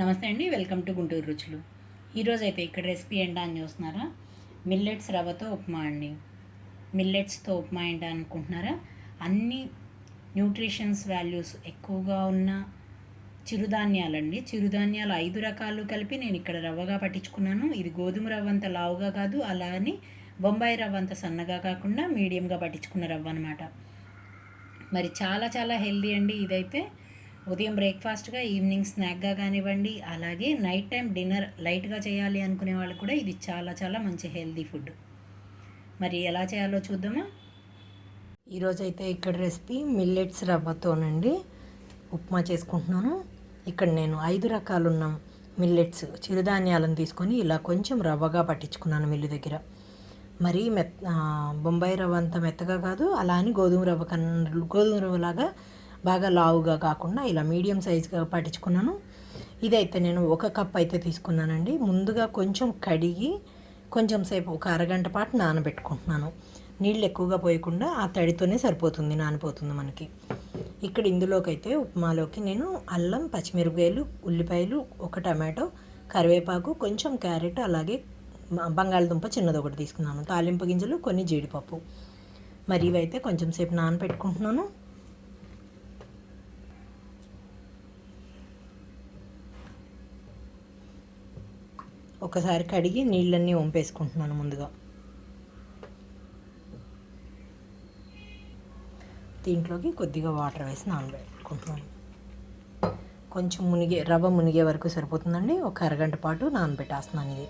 నమస్తే అండి welcome to Guntur రుచులు. ఈరోజు అయితే ఇక్కడ రెసిపీ ఏంటా అని చూస్తున్నారా? మిల్లెట్స్ రవ్వతో ఉప్మా అండి. మిల్లెట్స్తో ఉప్మా ఏంటా అనుకుంటున్నారా? అన్ని న్యూట్రిషన్స్ వాల్యూస్ ఎక్కువగా ఉన్న చిరుధాన్యాలండి. చిరుధాన్యాలు ఐదు రకాలు కలిపి నేను ఇక్కడ రవ్వగా పట్టించుకున్నాను. ఇది గోధుమ రవ్వ అంత లావుగా కాదు అలాగని బొంబాయి రవ్వ అంత సన్నగా కాకుండా మీడియంగా పట్టించుకున్న రవ్వ అనమాట మరి చాలా చాలా హెల్దీ అండి ఇదైతే. ఉదయం బ్రేక్ఫాస్ట్గా ఈవినింగ్ స్నాక్గా కానివ్వండి అలాగే నైట్ టైం డిన్నర్ లైట్గా చేయాలి అనుకునే వాళ్ళు కూడా ఇది చాలా చాలా మంచి హెల్దీ ఫుడ్. మరి ఎలా చేయాలో చూద్దామా? ఈరోజైతే ఇక్కడ రెసిపీ మిల్లెట్స్ రవ్వతోనండి. ఉప్మా చేసుకుంటున్నాను. ఇక్కడ నేను ఐదు రకాలు ఉన్న మిల్లెట్స్ చిరుధాన్యాలను తీసుకొని ఇలా కొంచెం రవ్వగా పట్టించుకున్నాను మిల్లు దగ్గర. మరి మెత్ బొంబాయి రవ్వ అంత మెత్తగా కాదు అలా అని గోధుమ రవ్వ కన్నా గోధుమ రవ్వలాగా బాగా లావుగా కాకుండా ఇలా మీడియం సైజుగా పట్టించుకున్నాను. ఇదైతే నేను ఒక కప్ అయితే తీసుకున్నానండి. ముందుగా కొంచెం కడిగి కొంచెం సేపు ఒక అరగంట పాటు నానబెట్టుకుంటున్నాను. నీళ్ళు ఎక్కువగా పోయకుండా ఆ తడితోనే సరిపోతుంది నానిపోతుంది మనకి. ఇక్కడ ఇందులోకి అయితే ఉప్మాలోకి నేను అల్లం పచ్చిమిరపకాయలు ఉల్లిపాయలు ఒక టమాటో కరివేపాకు కొంచెం క్యారెట్ అలాగే బంగాళదుంప చిన్నది ఒకటి తీసుకున్నాను. తాలింపు గింజలు కొన్ని జీడిపప్పు. మరి ఇవైతే కొంచెం సేపు నానబెట్టుకుంటున్నాను. ఒకసారి కడిగి నీళ్ళన్నీ వంపేసుకుంటున్నాను ముందుగా. దీంట్లోకి కొద్దిగా వాటర్ వేసి నానబెట్టుకుంటున్నాను. కొంచెం మునిగే రవ్వ మునిగే వరకు సరిపోతుందండి. ఒక అరగంట పాటు నానబెట్టేస్తున్నాను ఇది.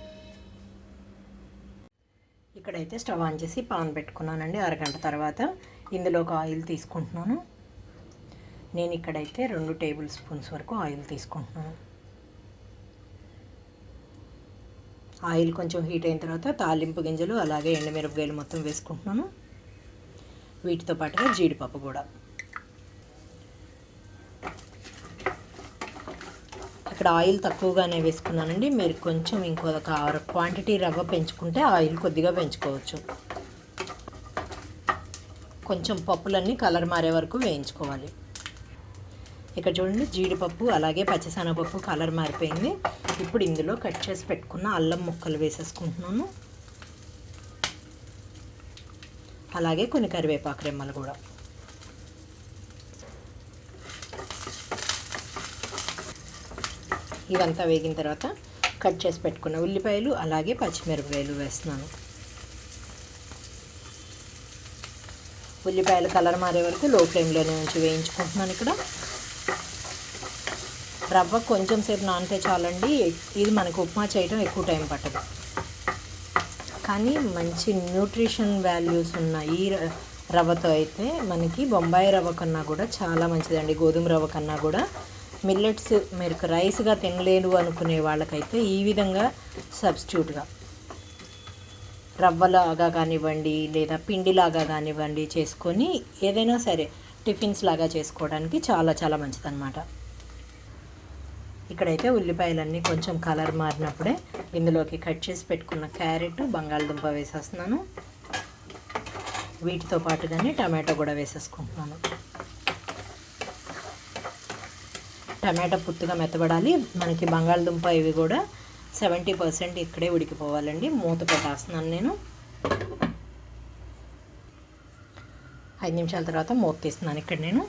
ఇక్కడైతే స్టవ్ ఆన్ చేసి పాన్ పెట్టుకున్నానండి. అరగంట తర్వాత ఇందులోకి ఆయిల్ తీసుకుంటున్నాను. నేను ఇక్కడైతే రెండు టేబుల్ స్పూన్స్ వరకు ఆయిల్ తీసుకుంటున్నాను. ఆయిల్ కొంచెం హీట్ అయిన తర్వాత తాలింపు గింజలు అలాగే ఎండుమిరపకాయలు మొత్తం వేసుకుంటున్నాను. వీటితో పాటుగా జీడిపప్పు కూడా. ఇక్కడ ఆయిల్ తక్కువగానే వేసుకున్నానండి. మీరు కొంచెం ఇంకొక క్వాంటిటీ రవ్వ పెంచుకుంటే ఆయిల్ కొద్దిగా పెంచుకోవచ్చు. కొంచెం పప్పులన్నీ కలర్ మారే వరకు వేయించుకోవాలి. ఇక్కడ చూడండి జీడిపప్పు అలాగే పచ్చిశనగపప్పు కలర్ మారిపోయింది. ఇప్పుడు ఇందులో కట్ చేసి పెట్టుకున్న అల్లం ముక్కలు వేసేసుకుంటున్నాను. అలాగే కొన్ని కరివేపాకు రెమ్మలు కూడా. ఇవంతా వేగిన తర్వాత కట్ చేసి పెట్టుకున్న ఉల్లిపాయలు అలాగే పచ్చిమిరపకాయలు వేస్తున్నాను. ఉల్లిపాయలు కలర్ మారే వరకు లో ఫ్లేమ్లోనే ఉంచి వేయించుకుంటున్నాను ఇక్కడ. రవ్వ కొంచెం సేపు నానితే చాలండి. ఇది మనకు ఉప్మా చేయడం ఎక్కువ టైం పట్టదు. కానీ మంచి న్యూట్రిషన్ వాల్యూస్ ఉన్న ఈ రవ్వతో అయితే మనకి బొంబాయి రవ్వ కన్నా కూడా చాలా మంచిదండి. గోధుమ రవ్వ కన్నా కూడా. మిల్లెట్స్ మీరు రైస్గా తినలేరు అనుకునే వాళ్ళకైతే ఈ విధంగా సబ్స్టిట్యూట్గా. రవ్వలాగా కానివ్వండి లేదా పిండిలాగా కానివ్వండి చేసుకొని ఏదైనా సరే టిఫిన్స్ లాగా చేసుకోవడానికి చాలా చాలా మంచిదన్నమాట. ఇక్కడైతే ఉల్లిపాయలన్నీ కొంచెం కలర్ మారినప్పుడే ఇందులోకి కట్ చేసి పెట్టుకున్న క్యారెట్ బంగాళదుంప వేసేస్తున్నాను. వీటితో పాటుగానే టమాటో కూడా వేసేసుకుంటున్నాను. టమాటా పుత్తుగా మెత్తబడాలి. మనకి బంగాళదుంప ఇవి కూడా సెవెంటీ పర్సెంట్ ఇక్కడే ఉడికిపోవాలండి. మూత పెట్టేస్తున్నాను నేను. ఐదు నిమిషాల తర్వాత మూత తీస్తున్నాను ఇక్కడ నేను.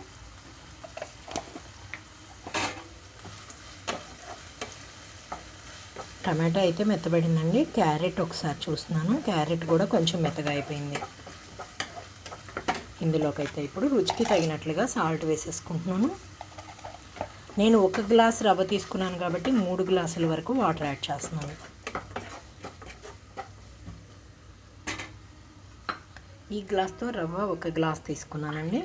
టమాటా అయితే మెత్తబడిందండి. క్యారెట్ ఒకసారి చూస్తున్నాను. క్యారెట్ కూడా కొంచెం మెత్తగా అయిపోయింది. ఇందులోకి అయితే ఇప్పుడు రుచికి తగినట్లుగా సాల్ట్ వేసేసుకుంటున్నాను. నేను ఒక గ్లాస్ రవ్వ తీసుకున్నాను కాబట్టి మూడు గ్లాసుల వరకు వాటర్ యాడ్ చేస్తున్నాను. ఈ గ్లాస్తో రవ్వ ఒక గ్లాస్ తీసుకున్నానండి.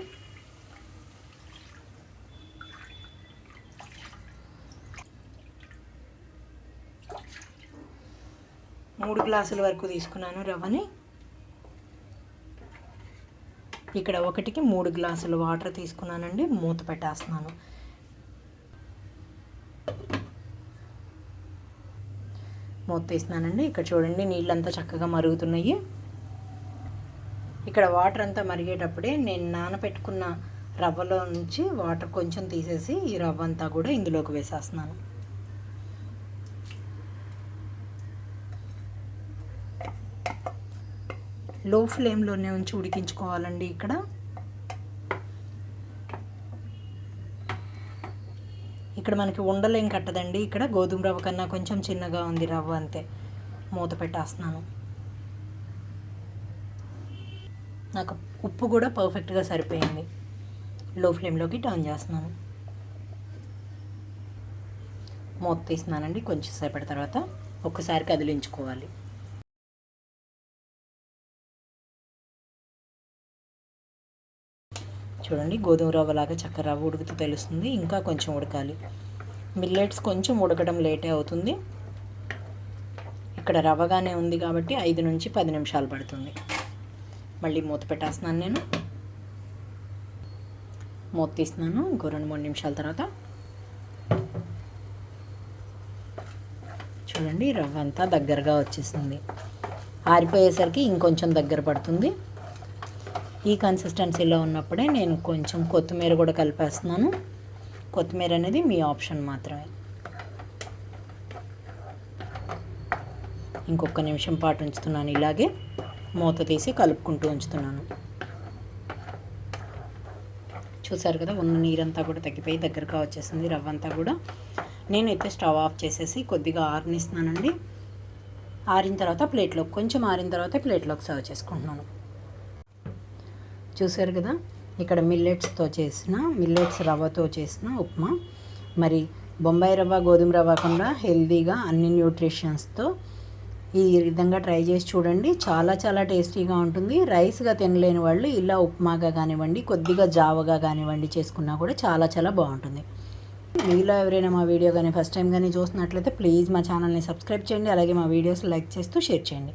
మూడు గ్లాసుల వరకు తీసుకున్నాను రవ్వని. ఇక్కడ ఒకటికి మూడు గ్లాసులు వాటర్ తీసుకున్నానండి మూత పెట్టేస్తున్నాను. మూత తీస్తున్నానండి. ఇక్కడ చూడండి నీళ్ళంతా చక్కగా మరుగుతున్నాయి. ఇక్కడ వాటర్ అంతా మరిగేటప్పుడే నేను నానబెట్టుకున్న రవ్వలో నుంచి వాటర్ కొంచెం తీసేసి ఈ రవ్వ అంతా కూడా ఇందులోకి వేసేస్తున్నాను. లో ఫ్లేమ్లోనే ఉంచి ఉడికించుకోవాలండి ఇక్కడ. ఇక్కడ మనకి ఉండలేం కట్టదండి ఇక్కడ గోధుమ రవ్వ కన్నా కొంచెం చిన్నగా ఉంది రవ్వ అంతే. మూత పెట్టేస్తున్నాను. నాకు ఉప్పు కూడా పర్ఫెక్ట్గా సరిపోయింది. లో ఫ్లేమ్లోకి టర్న్ చేస్తున్నాను. మూత తీస్తున్నానండి కొంచెం సేపటి తర్వాత ఒక్కసారి కదిలించుకోవాలి. చూడండి గోధుమ రవ్వలాగా చక్కెర రవ్వ ఉడికితే తెలుస్తుంది. ఇంకా కొంచెం ఉడకాలి. మిల్లెట్స్ కొంచెం ఉడకడం లేటే అవుతుంది. ఇక్కడ రవ్వగానే ఉంది కాబట్టి ఐదు నుంచి పది నిమిషాలు పడుతుంది. మళ్ళీ మూత పెట్టేస్తున్నాను నేను. మూత తీస్తున్నాను. ఇంకో రెండు మూడు నిమిషాల తర్వాత చూడండి రవ్వ అంతా దగ్గరగా వచ్చేసింది. ఆరిపోయేసరికి ఇంకొంచెం దగ్గర పడుతుంది. ఈ కన్సిస్టెన్సీలో ఉన్నప్పుడే నేను కొంచెం కొత్తిమీర కూడా కలిపేస్తున్నాను. కొత్తిమీర అనేది మీ ఆప్షన్ మాత్రమే. ఇంకొక నిమిషం పాటు ఉంచుతున్నాను ఇలాగే. మూత తీసి కలుపుకుంటూ ఉంచుతున్నాను. చూసారు కదా ఉన్న నీరంతా కూడా తగ్గిపోయి దగ్గరగా వచ్చేసింది రవ్వ అంతా కూడా. నేనైతే స్టవ్ ఆఫ్ చేసేసి కొద్దిగా ఆరనిస్తున్నానండి. ఆరిన తర్వాత ప్లేట్లోకి కొంచెం ఆరిన తర్వాత ప్లేట్లోకి సర్వ్ చేసుకుంటున్నాను. చూసారు కదా? ఇక్కడ మిల్లెట్స్తో చేసిన మిల్లెట్స్ రవ్వతో చేసిన ఉప్మా. మరి బొంబాయి రవ్వ గోధుమ రవ్వ కాకుండా హెల్తీగా అన్ని న్యూట్రిషన్స్తో ఈ విధంగా ట్రై చేసి చూడండి. చాలా చాలా టేస్టీగా ఉంటుంది. రైస్గా తినలేని వాళ్ళు ఇలా ఉప్మాగా కానివ్వండి కొద్దిగా జావగా కానివ్వండి చేసుకున్నా కూడా చాలా చాలా బాగుంటుంది. మీలో ఎవరైనా మా వీడియో కానీ ఫస్ట్ టైం కానీ చూస్తున్నట్లయితే ప్లీజ్ మా ఛానల్ని సబ్స్క్రైబ్ చేయండి. అలాగే మా వీడియోస్ లైక్ చేస్తూ షేర్ చేయండి.